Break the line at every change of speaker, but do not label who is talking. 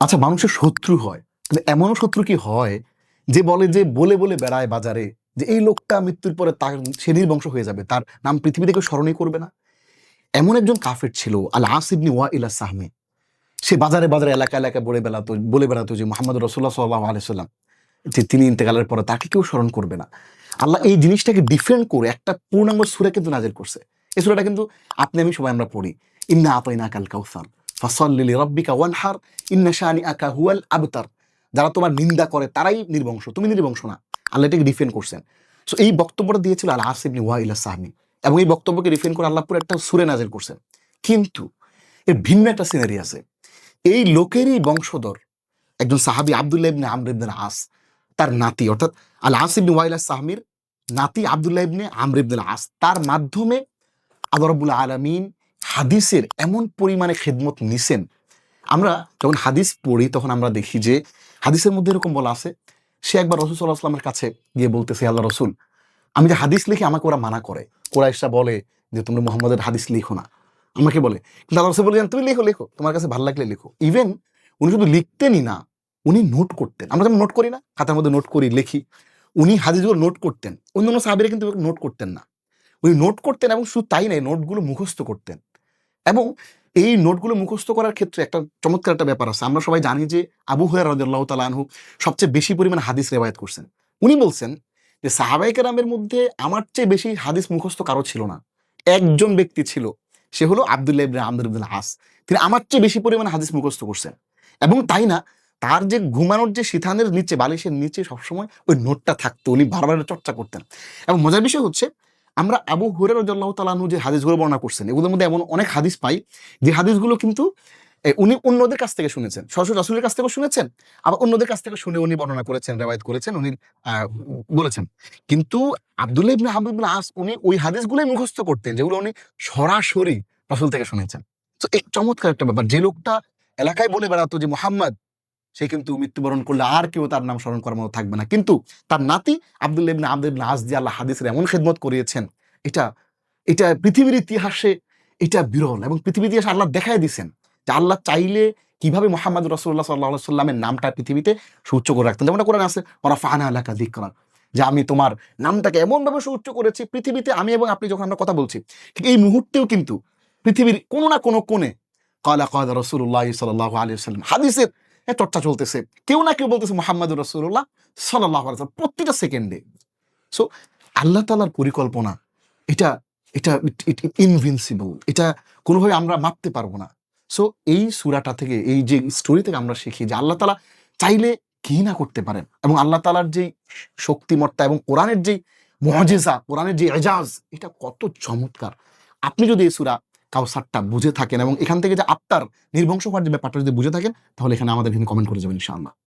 আচ্ছা মানুষের শত্রু হয়। কিন্তু এমনও শত্রু কি হয় যে বলে যে বলে বলে বেড়ায় বাজারে যে এই লোকটা মৃত্যুর পরে তার সে নির্বংশ হয়ে যাবে, তার নাম পৃথিবী থেকে স্মরণই করবে না? এমন একজন কাফের ছিল আল আসিবনি ওয়া ইলা সাহমি। সে বাজারে বাজারে এলাকা এলাকায় বলে বেড়াতো বলে বেড়াতো যে মোহাম্মদ রসুল্লাহ সাল্লাহ আলাইসাল্লাম যে তিনি ইন্তেকালের পরে তাকে কেউ স্মরণ করবে না। আল্লাহ এই জিনিসটাকে ডিফেন্ড করে একটা পূর্ণাঙ্গ সুরে কিন্তু নাজির করছে। এই সুরাটা কিন্তু আপনি আমি সবাই আমরা পড়ি, ইন্না আতাইনা কাল কাউসার ফাসাল্লি রাব্বিকা ওয়ানহার, ইন্না শানি আকা হুয়াল আবতার। যারা তোমার নিন্দা করে, তারাই নির্বংশ। তুমি নির্বংশ না। আল্লাহ এটাকে ডিফেন্ড করছেন। সো এই বক্তব্যটা দিয়েছিল আল আসিবনি ওয়াইলা সাহমি এবং এই বক্তব্যকে ডিফেন্ড করে আল্লাহ পুরো একটা সুরে নাজির করছেন। কিন্তু, এর ভিন্ন একটা সিনারি আছে। এই লোকেরই বংশধর একজন সাহাবি আবদুল্লাহ ইবনে আমর ইবনে আস তার নাতি। অর্থাৎ আল আসিবনি ওয়াইলা সাহমির নাতি আবদুল্লাহ ইবনে আমর ইবনে আস তার মাধ্যমে আদরবুল আলমিন হাদিসের এমন পরিমাণে খেদমত নিছেন। আমরা যখন হাদিস পড়ি, তখন আমরা দেখি যে হাদিসের মধ্যে এরকম বলা আছে, সে একবার রসুল সাল্লাহ আসলামের কাছে গিয়ে বলতেছে আল্লাহ রসুল, আমি যে হাদিস লিখি আমাকে ওরা মানা করে। কোরাইশরা বলে যে তুমি মোহাম্মদের হাদিস লিখো না। আমাকে বলে, কিন্তু আল্লাহ রসুল বললেন তুমি লেখো লেখো, তোমার কাছে ভালো লাগলে লেখো। ইভেন উনি শুধু লিখতেনই না, উনি নোট করতেন। আমরা যেমন নোট করি না, খাতার মধ্যে নোট করি, লিখি, উনি হাদিসগুলো নোট করতেন। অন্য অন্যান্য সাহাবিরা কিন্তু নোট করতেন না। উনি নোট করতেন এবং শুধু তাই নাই নোটগুলো মুখস্থ করতেন। এবং এই নোটগুলো মুখস্থ করার ক্ষেত্রে একটা চমৎকার একটা ব্যাপার আছে। আমরা সবাই জানি যে আবু হুয়ার তাআলা আনহু সবচেয়ে বেশি পরিমাণ হাদিস রেবায়াত করছেন। উনি বলছেন যে সাহাবাই কেরামের মধ্যে আমার চেয়ে বেশি হাদিস মুখস্থ কারও ছিল না। একজন ব্যক্তি ছিল, সে হলো আব্দুল্লাহ ইবনে ইবনে আস। তিনি আমার চেয়ে বেশি পরিমাণ হাদিস মুখস্থ করছেন। এবং তাই না, তার যে ঘুমানোর যে সিথানের নিচে, বালিশের নিচে সবসময় ওই নোটটা থাকতো। উনি বারবার চর্চা করতেন। এবং মজার বিষয় হচ্ছে আমরা আবু হুরের রজাল্লাহ তালানু যে হাদিসগুলো বর্ণনা করছেন, এগুলোর মধ্যে এমন অনেক হাদিস পাই যে হাদিসগুলো কিন্তু উনি অন্যদের কাছ থেকে শুনেছেন। সরাসরি রাসুলের কাছ থেকে শুনেছেন, আবার অন্যদের কাছ থেকে শুনে উনি বর্ণনা করেছেন, রেওয়ায়ত করেছেন, উনি বলেছেন। কিন্তু আব্দুল্লাহ ইবনে ইবনে আস উনি ওই হাদিসগুলোই মুখস্থ করতেন, যেগুলো উনি সরাসরি রাসুল থেকে শুনেছেন। তো এই চমৎকার একটা ব্যাপার, যে লোকটা এলাকায় বলে বেড়াতো যে, মোহাম্মদ সে কিন্তু মৃত্যুবরণ করলে আর কেউ তার নাম স্মরণ করার মতো থাকবে না। কিন্তু তার নাতি আব্দুল্লাহ ইবনে আব্দুল ইবনে আস আল্লাহ হাদিসের এমন খেদমত করিয়েছেন। এটা এটা পৃথিবীর ইতিহাসে এটা বিরল এবং পৃথিবীর ইতিহাসে আল্লাহ দেখাই দিয়েছেন যে আল্লাহ চাইলে কীভাবে মোহাম্মদ রসুল্লাহ সাল্লাহ সাল্লামের নামটা পৃথিবীতে সুউচ্চ করে রাখতেন। যেমন কোরআন আছে ওরা ফাহানা আলাকা দিক করার যে আমি তোমার নামটাকে এমনভাবে সুউচ্চ করেছি পৃথিবীতে আমি এবং আপনি যখন আমরা কথা বলছি। ঠিক এই মুহূর্তেও কিন্তু পৃথিবীর কোনো না কোনো কোণে, কলা কয়দা রসুল্লাহ সাল্লাহ আলী সাল্লাম হাদিসের চর্চা চলতেছে। কেউ না কেউ বলতেছে মোহাম্মদ রসুল্লাহ সাল্লাহ প্রতিটা সেকেন্ডে। সো আল্লাহ তালার পরিকল্পনা, এটা এটা ইনভিনসিবল এটা কোনোভাবে আমরা মাপতে পারব না। সো এই সুরাটা থেকে, এই যে স্টোরি থেকে আমরা শিখি যে আল্লাহ তালা চাইলে কি না করতে পারেন এবং আল্লাহ তালার যেই শক্তিমত্তা এবং কোরআনের যেই মহাজেজা, কোরআনের যে এজাজ, এটা কত চমৎকার। আপনি যদি এই সুরা কাউসারটা বুঝে থাকেন এবং এখান থেকে যে আত্মার নির্বংশ হওয়ার যে ব্যাপারটা যদি বুঝে থাকেন, তাহলে এখানে আমাদের এখানে কমেন্ট করে যাবেন ইনশাআল্লাহ।